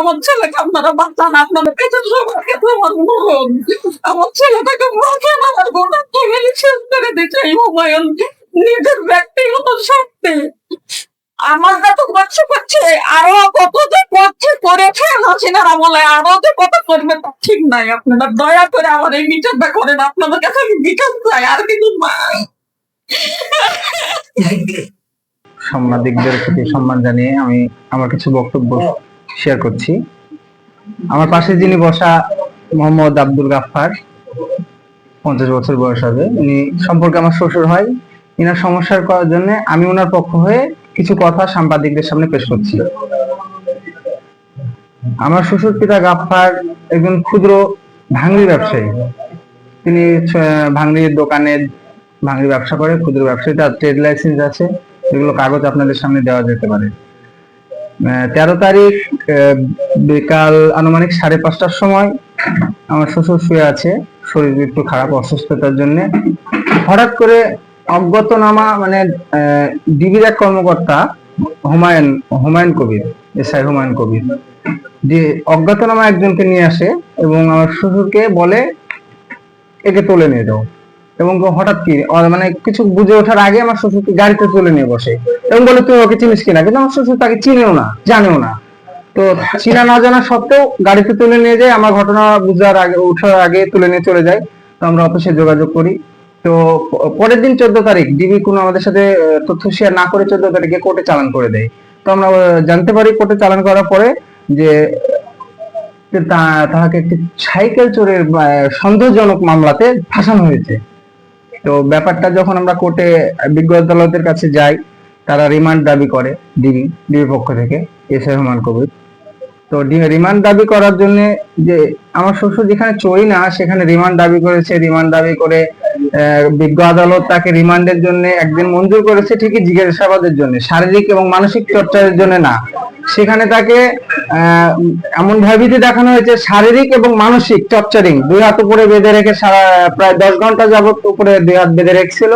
আমার ছেলেকে আপনারা বাঁচান আপনারা পেছন সবার কাছে আমার মরণ। আমার ছেলেটাকে বাঁচান, আমার গোটা ফ্যামিলি শেষ করে দিচ্ছে এই নিজের ব্যক্তিগত স্বার্থে। আমার যত কষ্ট করছে আরও কত যে করছে, করেছে হাসিনার আমলে আরও যে কত করবে ঠিক নাই। আপনারা দয়া করে আমার এই বিচারটা করেন, আপনাদের কাছে আমি বিচার চাই, আর কিছু নাই। সাংবাদিকদের প্রতি সম্মান জানিয়ে আমি আমার কিছু বক্তব্য শেয়ার করছি। আমার পাশে যিনি বসা মোহাম্মদ আব্দুল গাফফার, পঞ্চাশ বছর বয়স হবে। উনি সম্পর্কে আমার শ্বশুর হয়। ইনার সমস্যার করার জন্য আমি ওনার পক্ষ হয়ে কিছু কথা সাংবাদিকদের সামনে পেশ করছি। আমার শ্বশুর পিতা গাফফার একজন ক্ষুদ্র ভাঙড়ি ব্যবসায়ী। তিনি ভাঙড়ির দোকানে ভাঙড়ি ব্যবসা করে, ক্ষুদ্র ব্যবসায়ী। তার ট্রেড লাইসেন্স আছে। এগুলো কাগজ আপনাদের সামনে দেওয়া যেতে পারে। তেরো তারিখ বিকাল আনুমানিক সাড়ে পাঁচটার সময় আমার শ্বশুর শুয়ে আছে, শরীর একটু খারাপ, অসুস্থতার জন্য। হঠাৎ করে অজ্ঞাতনামা মানে ডিবির এক কর্মকর্তা হুমায়ুন হুমায়ুন কবির, এসআই হুমায়ুন কবির, যে অজ্ঞাতনামা একজনকে নিয়ে আসে এবং আমার শ্বশুরকে বলে, একে তুলে নিয়ে যাও। এবং হঠাৎ কি মানে কিছু বুঝে ওঠার আগে আমার শ্বশুরকে গাড়িতে তুলে নিয়ে বসে। এবং বলে, তুমি ওকে চিনিস কিনা? কিন্তু আমার শ্বশুর তাকে চিনেও না, জানেও না। তো চিনা না জানা সত্ত্বেও গাড়িতে তুলে নিয়ে যায়, আমার ঘটনা বুঝার আগে, ওঠার আগে তুলে নিয়ে চলে যায়। তো আমরা অফিসে যোগাযোগ করি। তো পরের দিন চোদ্দ তারিখ, ডিবি কোনো আমাদের সাথে তথ্য শেয়ার না করে চোদ্দ তারিখে কোর্টে চালান করে দেয়। তো আমরা জানতে পারি কোর্টে চালান করার পরে যে তাহাকে একটি সাইকেল চোরের সন্দেহজনক মামলাতে ফাঁসানো হয়েছে। তো ব্যাপারটা যখন আমরা কোর্টে বিজ্ঞ আদালতের কাছে যাই, তারা রিমান্ড দাবি করে ডিবি ডিবি পক্ষ থেকে, এস এ রহমান কবির। তো রিমান্ড দাবি করার জন্য যে আমার শ্বশুর যেখানে চই না, সেখানে রিমান্ড দাবি করেছে, রিমান্ড দাবি করে বিজ্ঞ আদালত তাকে রিমান্ডের জন্য একদিন মঞ্জুর করেছে, ঠিকই জিজ্ঞাসাবাদের জন্য, শারীরিক এবং মানসিক চর্চার জন্য না। সেখানে তাকে এমন ভয়ভীতি দেখানো হয়েছে, শারীরিক এবং মানসিক টর্চারিং দুই হাত উপরে বেঁধে রেখে সারা, প্রায় দশ ঘণ্টা যাবত উপরে দুই হাত বেঁধে রেখেছিল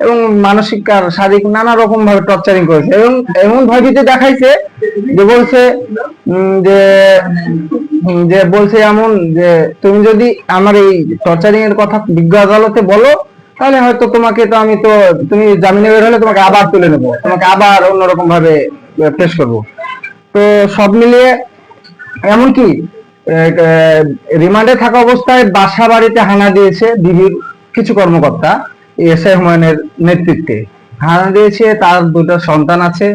এবং মানসিক আর শারীরিক নানা রকম ভাবে টর্চারিং করেছে। এবং এমন ভয়ভীতি দেখাইছে যে বলছে যে যে বলছে এমন যে, তুমি যদি আমার এই টর্চারিং এর কথা বিজ্ঞ আদালতে বলো, তাহলে হয়তো তোমাকে তো আমি তো, তুমি জামিনে বের হলে তোমাকে আবার তুলে নেব, তোমাকে আবার অন্যরকম ভাবে পেশ করব। তো সব মিলিয়ে এমনকি রিমান্ডে থাকা অবস্থায় বাসা বাড়িতে হানা দিয়েছে ডিবির কিছু কর্মকর্তা এসআই হুমায়ুনের নেতৃত্বে। হানা দিয়েছে, তার দুটো সন্তান আছে।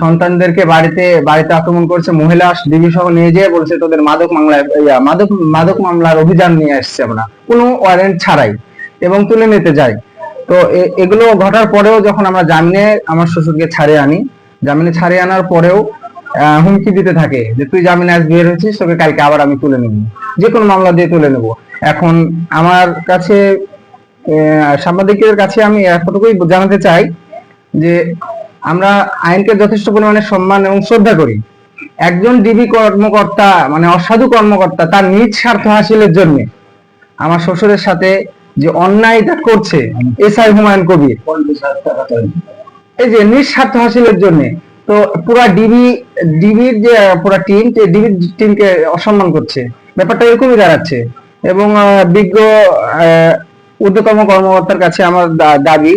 সন্তানদেরকে বাড়িতে বাড়িতে আক্রমণ করছে মহিলা ডিবি সহ নিয়ে যেয়ে বলছে, তোদের মাদক মামলায় মাদক মাদক মামলার অভিযান নিয়ে আসছে আমরা। কোনো ওয়ারেন্ট ছাড়াই এবং তুলে নিতে যাই তো এগুলো ঘটার পরেও যখন আমরা জামিনে, আমার শ্বশুরকে ছাড়িয়ে আনি, জামিনে ছাড়িয়ে আনার পরেও হুমকি দিতে থাকে যে তুই জামিনে আজ বের হয়েছিস, তোকে কালকে আবার আমি তুলে নেব। যে কোনো মামলা দিয়ে তুলে নেব। এখন আমার কাছে সাংবাদিকদের কাছে আমি এতটুকুই জানাতে চাই যে আমরা আইনকে যথেষ্ট পরিমাণে সম্মান এবং শ্রদ্ধা করি। একজন ডিবি কর্মকর্তা মানে অসাধু কর্মকর্তা, তার নিজ স্বার্থ হাসিলের জন্য আমার শ্বশুরের সাথে যে অন্যায়টা করছে এসআই হুমায়ুন কবির, এই যে নিঃস্বার্থ হাসিলের জন্য, তো পুরা ডিবি ডিবির যে পুরা টিম ডিবির টিমকে অসম্মান করছে। ব্যাপারটা এরকমই দাঁড়াচ্ছে। এবং বিজ্ঞ ঊর্ধ্বতম কর্মকর্তার কাছে আমার দাবি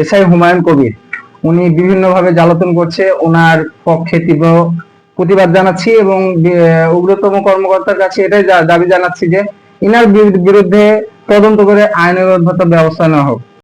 এসআই হুমায়ুন কবির। উনি বিভিন্নভাবে জ্বালাতন করছে ওনার পক্ষে তীব্র প্রতিবাদ জানাচ্ছি এবং উগ্রতম কর্মকর্তার কাছে এটাই দাবি জানাচ্ছি যে, ইনার বিরুদ্ধে তদন্ত করে আইনের ব্যবস্থা নেওয়া হোক।